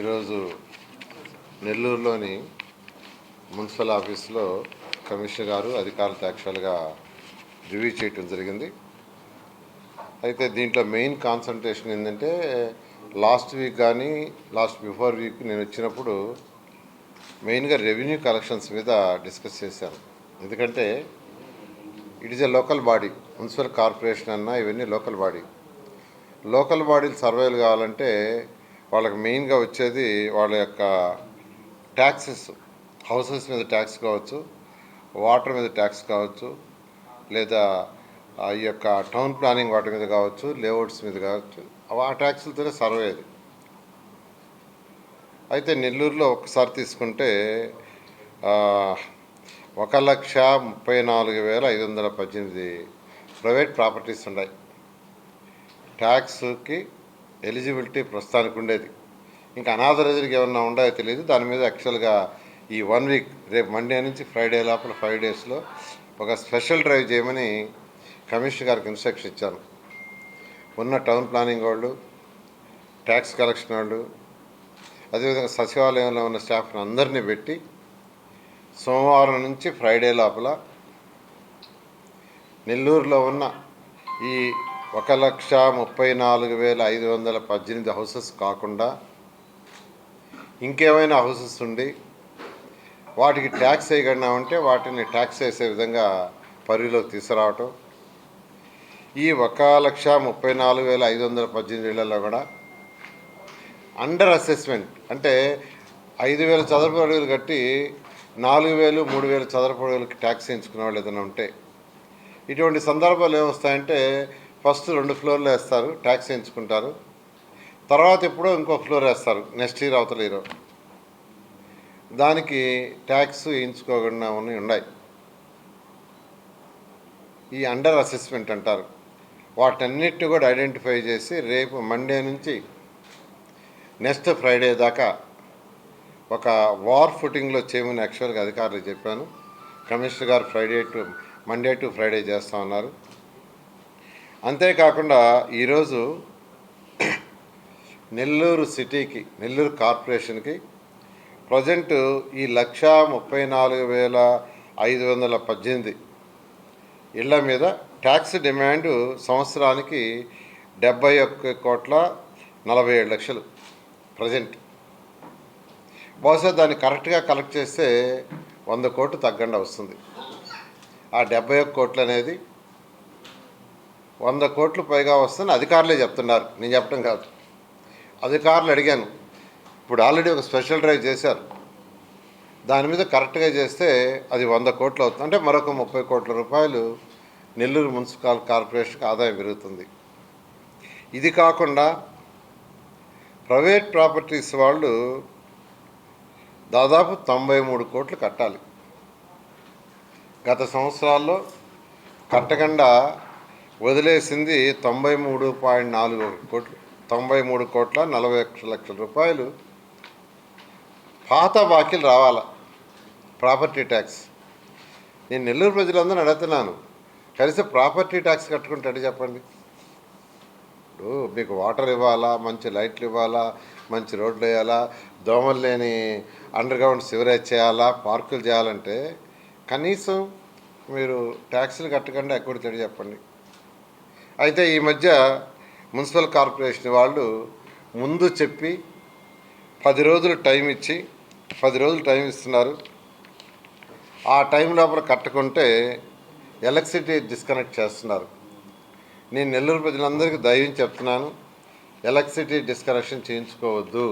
ఈరోజు నెల్లూరులోని మున్సిపల్ ఆఫీస్లో కమిషనర్ గారు అధికారులతో యాక్చువల్గా రివ్యూ చేయటం జరిగింది. అయితే దీంట్లో మెయిన్ కాన్సన్ట్రేషన్ ఏంటంటే లాస్ట్ వీక్ కానీ లాస్ట్ బిఫోర్ వీక్ నేను వచ్చినప్పుడు మెయిన్గా రెవెన్యూ కలెక్షన్స్ మీద డిస్కస్ చేశాను. ఎందుకంటే it is a local body municipal corporation అన్నా ఇవన్నీ లోకల్ బాడీ. లోకల్ బాడీలు సర్వేలు కావాలంటే వాళ్ళకి మెయిన్గా వచ్చేది వాళ్ళ యొక్క ట్యాక్సెస్ హౌసెస్ మీద ట్యాక్స్ కావచ్చు వాటర్ మీద ట్యాక్స్ కావచ్చు లేదా ఆ ఈ యొక్క టౌన్ ప్లానింగ్ వాటి మీద కావచ్చు లేఅవుట్స్ మీద కావచ్చు ఆ ట్యాక్సులతోనే సర్వే అది. అయితే నెల్లూరులో ఒకసారి తీసుకుంటే ఒక లక్ష ముప్పై నాలుగు వేల ఐదు వందల పద్దెనిమిది ప్రైవేట్ ప్రాపర్టీస్ ఉన్నాయి. ట్యాక్స్కి ఎలిజిబిలిటీ ప్రస్తుతానికి ఉండేది. ఇంకా అనాథరైజ్కి ఏమన్నా ఉన్నాయో తెలియదు. దాని మీద యాక్చువల్గా ఈ వన్ వీక్ రేపు మండే నుంచి ఫ్రైడే లోపల ఫైవ్ డేస్లో ఒక స్పెషల్ డ్రైవ్ చేయమని కమిషనర్ గారికి ఇన్స్ట్రక్షన్ ఇచ్చాను. ఉన్న టౌన్ ప్లానింగ్ వాళ్ళు ట్యాక్స్ కలెక్షన్ వాళ్ళు అదేవిధంగా సచివాలయంలో ఉన్న స్టాఫ్ని అందరినీ పెట్టి సోమవారం నుంచి ఫ్రైడే లోపల నెల్లూరులో ఉన్న ఈ ఒక లక్ష ముప్పై నాలుగు వేల ఐదు వందల పద్దెనిమిది హౌసెస్ కాకుండా ఇంకేమైనా హౌసెస్ ఉండి వాటికి ట్యాక్స్ వేయగలిగినామంటే వాటిని ట్యాక్స్ వేసే విధంగా పరిధిలోకి తీసుకురావటం. ఈ ఒక లక్ష ముప్పై నాలుగు వేల ఐదు వందల పద్దెనిమిది ఇళ్ళలో కూడా అండర్ అసెస్మెంట్ అంటే ఐదు వేల చదరపు అడుగులు కట్టి నాలుగు వేలు మూడు వేల చదరపు అడుగులకి ట్యాక్స్ వేయించుకునే వాళ్ళు ఏదైనా ఉంటే. ఇటువంటి సందర్భాలు ఏమొస్తాయంటే ఫస్ట్ రెండు ఫ్లోర్లు వేస్తారు ట్యాక్స్ ఎంచుకుంటారు. తర్వాత ఎప్పుడో ఇంకో ఫ్లోర్ వేస్తారు నెక్స్ట్ ఇయర్ అవతల ఇయర్. దానికి ట్యాక్స్ వేయించుకోకుండా ఉన్నాయి ఉన్నాయి. ఈ అండర్ అసెస్మెంట్ అంటారు. వాటన్నిటిని కూడా ఐడెంటిఫై చేసి రేపు మండే నుంచి నెక్స్ట్ ఫ్రైడే దాకా ఒక వార్ ఫుటింగ్లో చేయమని యాక్చువల్గా అధికారులు చెప్పాను. కమిషనర్ గారు Friday to Monday to Friday చేస్తా ఉన్నారు. అంతేకాకుండా ఈరోజు నెల్లూరు సిటీకి నెల్లూరు కార్పొరేషన్కి ప్రజెంట్ ఈ లక్ష ముప్పై నాలుగు వేల ఐదు వందల పద్దెనిమిది ఇళ్ళ మీద ట్యాక్స్ డిమాండ్ సంవత్సరానికి డెబ్బై ఒక్క కోట్ల నలభై ఏడు లక్షలు ప్రజెంట్. బహుశా దాన్ని కరెక్ట్గా కలెక్ట్ చేస్తే వంద కోట్లు తగ్గండి వస్తుంది. ఆ డెబ్బై ఒక్క కోట్లు అనేది వంద కోట్లు పైగా వస్తుందని అధికారులే చెప్తున్నారు. నేను చెప్పడం కాదు. అధికారులు అడిగాను. ఇప్పుడు ఆల్రెడీ ఒక స్పెషల్ డ్రైవ్ చేశారు. దాని మీద కరెక్ట్గా చేస్తే అది వంద కోట్లు అవుతుంది. అంటే మరొక ముప్పై కోట్ల రూపాయలు నెల్లూరు మున్సిపల్ కార్పొరేషన్కి ఆదాయం పెరుగుతుంది. ఇది కాకుండా ప్రైవేట్ ప్రాపర్టీస్ వాళ్ళు దాదాపు తొంభై మూడు కోట్లు కట్టాలి. గత సంవత్సరాల్లో కట్టకుండా వదిలేసింది తొంభై మూడు పాయింట్ నాలుగు కోట్లు. తొంభై మూడు కోట్ల నలభై లక్షల రూపాయలు. పాత బాకీలు రావాలా. Property tax. నేను నెల్లూరు ప్రజలందరూ అడుగుతున్నాను. కలిసి ప్రాపర్టీ ట్యాక్స్ కట్టుకుంటాడు చెప్పండి? ఇప్పుడు మీకు వాటర్ ఇవ్వాలా? మంచి లైట్లు ఇవ్వాలా? మంచి రోడ్లు వేయాలా? దోమలు లేని అండర్ గ్రౌండ్ సివరేజ్ చేయాలా? పార్కులు చేయాలంటే కనీసం మీరు ట్యాక్సులు కట్టకుండా ఎక్కడ చెప్పండి? అయితే ఈ మధ్య మున్సిపల్ కార్పొరేషన్ వాళ్ళు ముందు చెప్పి పది రోజులు టైం ఇచ్చి పది రోజులు టైం ఇస్తున్నారు. ఆ టైం లోపల కట్టుకుంటే ఎలక్ట్రిసిటీ డిస్కనెక్ట్ చేస్తున్నారు. నేను నెల్లూరు ప్రజలందరికీ ధైర్యం చెప్తున్నాను ఎలక్ట్రిసిటీ డిస్కనెక్షన్ చేయించుకోవద్దు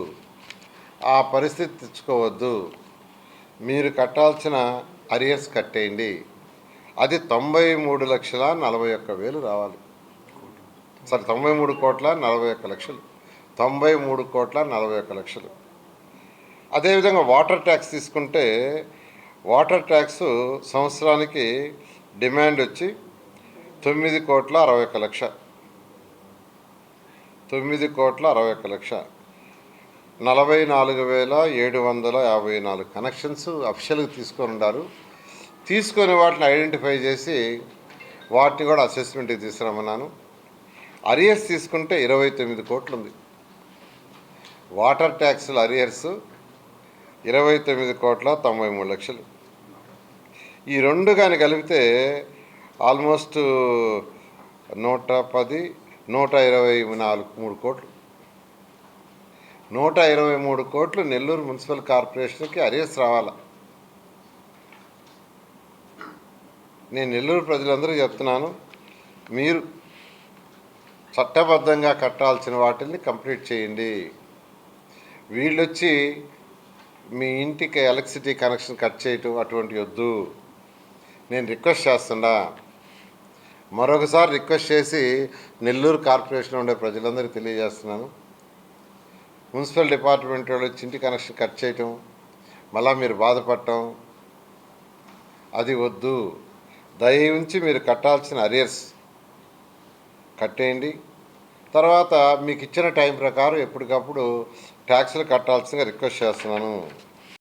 ఆ పరిస్థితి తెచ్చుకోవద్దు. మీరు కట్టాల్సిన అరియర్స్ కట్టేయండి. అది తొంభై మూడు లక్షల నలభై ఒక్క వేలు రావాలి. సరే తొంభై మూడు కోట్ల నలభై ఒక్క లక్షలు. తొంభై మూడు కోట్ల నలభై ఒక్క లక్షలు. అదేవిధంగా వాటర్ ట్యాక్స్ తీసుకుంటే వాటర్ ట్యాక్స్ సంవత్సరానికి డిమాండ్ వచ్చి తొమ్మిది కోట్ల అరవై ఒక్క లక్ష. తొమ్మిది కోట్ల అరవై ఒక్క లక్ష. నలభై నాలుగు వేల ఏడు వందల యాభై నాలుగు కనెక్షన్స్ అఫిషియల్గా తీసుకొని ఉన్నారు తీసుకొని వాటిని ఐడెంటిఫై చేసి వాటిని కూడా అసెస్మెంట్కి తీసుకురమ్మన్నాను. అరియర్స్ తీసుకుంటే ఇరవై తొమ్మిది కోట్లు ఉంది వాటర్ ట్యాక్స్ల అరియర్స్ ఇరవై తొమ్మిది కోట్ల తొంభై మూడు లక్షలు. ఈ రెండు కానీ కలిపితే ఆల్మోస్ట్ నూట పది నూట ఇరవై నాలుగు మూడు కోట్లు. నూట ఇరవై మూడు కోట్లు నెల్లూరు మున్సిపల్ కార్పొరేషన్కి అరియర్స్ రావాలా? నేను నెల్లూరు ప్రజలందరూ చెప్తున్నాను మీరు చట్టబద్ధంగా కట్టాల్సిన వాటిని కంప్లీట్ చేయండి. వీళ్ళొచ్చి మీ ఇంటికి ఎలక్ట్రిసిటీ కనెక్షన్ కట్ చేయటం అటువంటి వద్దు. నేను రిక్వెస్ట్ చేస్తున్నా. మరొకసారి రిక్వెస్ట్ చేసి నెల్లూరు కార్పొరేషన్ ఉండే ప్రజలందరికీ తెలియజేస్తున్నాను. మున్సిపల్ డిపార్ట్మెంట్ వాళ్ళు వచ్చి ఇంటి కనెక్షన్ కట్ చేయటం మళ్ళా మీరు బాధపడటం అది వద్దు. దయ ఉంచి మీరు కట్టాల్సిన అరియర్స్ కట్టేయండి. తర్వాత మీకు ఇచ్చిన టైం ప్రకారం ఎప్పటికప్పుడు ట్యాక్స్లు కట్టాల్సిందిగా రిక్వెస్ట్ చేస్తున్నాను.